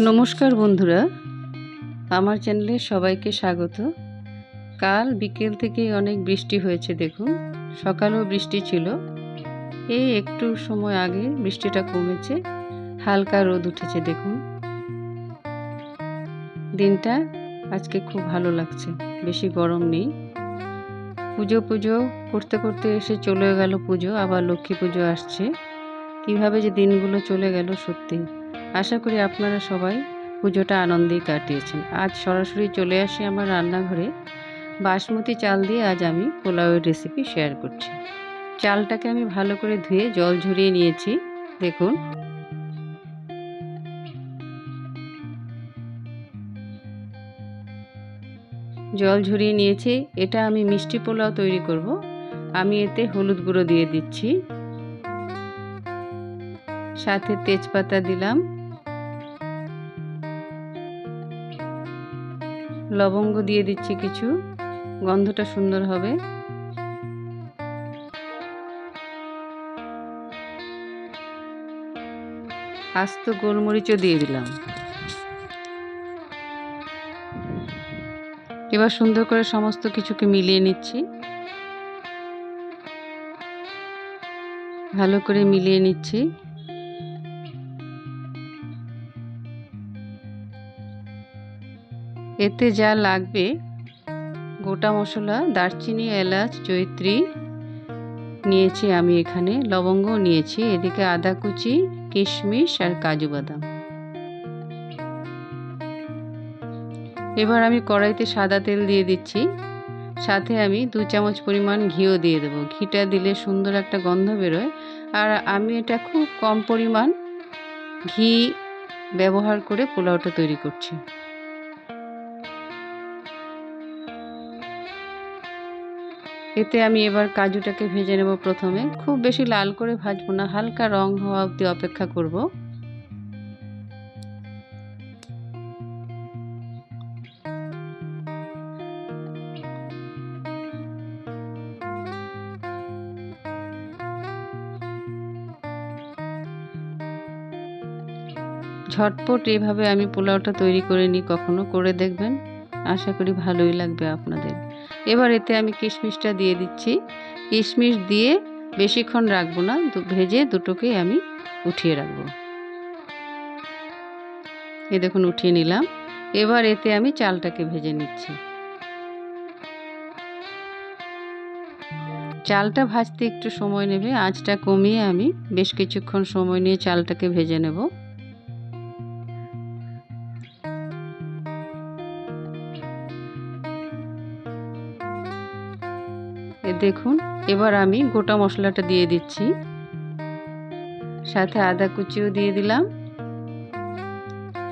নমস্কার বন্ধুরা, আমার চ্যানেলে সবাইকে স্বাগত। কাল বিকেল থেকেই অনেক বৃষ্টি হয়েছে, দেখুন। সকালেও বৃষ্টি ছিল। এই একটু সময় আগে বৃষ্টিটা কমেছে, হালকা রোদ উঠেছে, দেখুন। দিনটা আজকে খুব ভালো লাগছে, বেশি গরম নেই। পুজো পুজো করতে করতে এসে চলে গেল পুজো, আবার লক্ষ্মী পুজো আসছে। কীভাবে যে দিনগুলো চলে গেল সত্যি আশা করি আপনারা সবাই পুজোটা আনন্দেই কাটিয়েছেন। আজ সরাসরি চলে আসি আমার রান্নাঘরে। বাসমতি চাল দিয়ে আজ আমি পোলাওয়ের রেসিপি শেয়ার করছি। চালটাকে আমি ভালো করে ধুয়ে জল ঝরিয়ে নিয়েছি। দেখুন। জল ঝরিয়ে নিয়েছি। এটা আমি মিষ্টি পোলাও তৈরি করব। আমি এতে হলুদ গুঁড়ো দিয়ে দিচ্ছি। সাথে তেজপাতা দিলাম। লবঙ্গ দিয়ে দিচ্ছি কিছু। গন্ধটা সুন্দর হবে। আস্ত গোলমরিচও দিয়ে দিলাম। এবার সুন্দর করে সমস্ত কিছুকে মিলিয়ে নিচ্ছি। ভালো করে মিলিয়ে নিচ্ছি। এতে যা লাগবে, গোটা মশলা, দারচিনি, এলাচ জৈত্রী নিয়েছি আমি এখানে, লবঙ্গ নিয়েছি, এদিকে আদা কুচি, কিশমিশ আর কাজু বাদাম। এবার আমি কড়াইতে সাদা তেল দিয়ে দিচ্ছি, সাথে আমি দু চামচ পরিমাণ ঘিও দিয়ে দেবো। ঘিটা দিলে সুন্দর একটা গন্ধ বেরোয়, আর আমি এটা খুব কম পরিমাণ ঘি ব্যবহার করে পোলাওটা তৈরি করছি। এতে আমি এবার কাজুটাকে ভেজে নেব প্রথমে। খুব বেশি লাল করে ভাজবো না, হালকা রং হওয়া অবধি অপেক্ষা করব। ঝটপট এভাবে আমি পোলাওটা তৈরি করে নিই, কখনো করে দেখবেন। আশা করি ভালোই লাগবে আপনাদের। এবার এতে আমি কিশমিশটা দিয়ে দিচ্ছি। কিশমিশ দিয়ে বেশিক্ষণ রাখব না ভেজে দুটোকেই আমি উঠিয়ে রাখব। এ দেখুন, উঠিয়ে নিলাম। এবার এতে আমি চালটাকে ভেজে নিচ্ছি। চালটা ভাজতে একটু সময় নেবে, আঁচটা কমিয়ে আমি বেশ কিছুক্ষণ সময় নিয়ে চালটাকে ভেজে নেব। দেখুন, এবার আমি গোটা মশলাটা দিয়ে দিচ্ছি। সাথে আদা কুচিও দিয়ে দিলাম।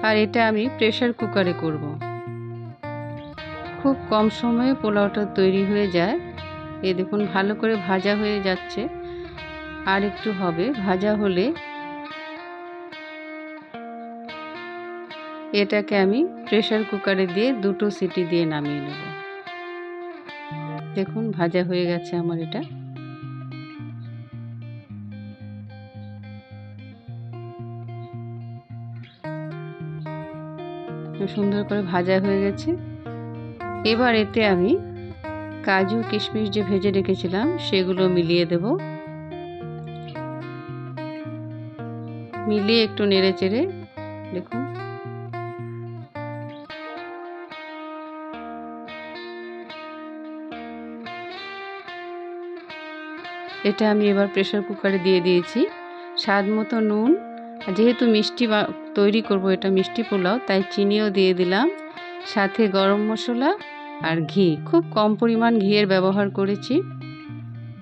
আর এটা আমি প্রেশার কুকারে করব। খুব কম সময়ে পোলাওটা তৈরি হয়ে যায়। এ, দেখুন, ভালো করে ভাজা হয়ে যাচ্ছে। আর একটু হবে, ভাজা হলে এটাকে আমি প্রেশার কুকারে দিয়ে দুটো সিটি দিয়ে নামিয়ে নেব। দেখুন, ভাজা হয়ে গেছে আমার এটা। সুন্দর করে ভাজা হয়ে গেছে। এবার এতে আমি কাজু, কিশমিশ যে ভেজে রেখেছিলাম, সেগুলো মিলিয়ে দেব। মিলিয়ে একটু নেড়ে চেড়ে, দেখুন। এটা আমি এবার প্রেশার কুকারে দিয়ে দিয়েছি। স্বাদ মতো নুন যেহেতু মিষ্টি তৈরি করব এটা মিষ্টি পোলাও, তাই চিনিও দিয়ে দিলাম। সাথে গরম মশলা আর ঘি, খুব কম পরিমাণ ঘিয়ের ব্যবহার করেছি।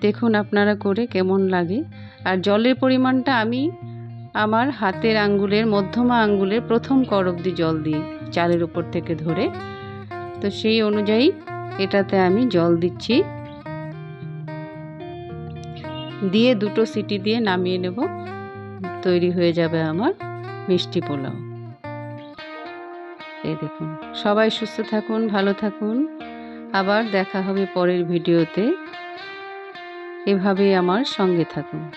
দেখুন আপনারা করে কেমন লাগে। আর জলের পরিমাণটা আমি আমার হাতের আঙ্গুলের, মধ্যমা আঙ্গুলের প্রথম কর অব্দি জল দিই, চালের উপর থেকে ধরে। তো সেই অনুযায়ী এটাতে আমি জল দিচ্ছি। দিয়ে দুটো সিটি দিয়ে নামিয়ে নেব। তৈরি হয়ে যাবে আমার মিষ্টি পোলাও। এই দেখুন, সবাই সুস্থ থাকুন, ভালো থাকুন। আবার দেখা হবে পরের ভিডিওতে। এভাবেই আমার সঙ্গে থাকুন।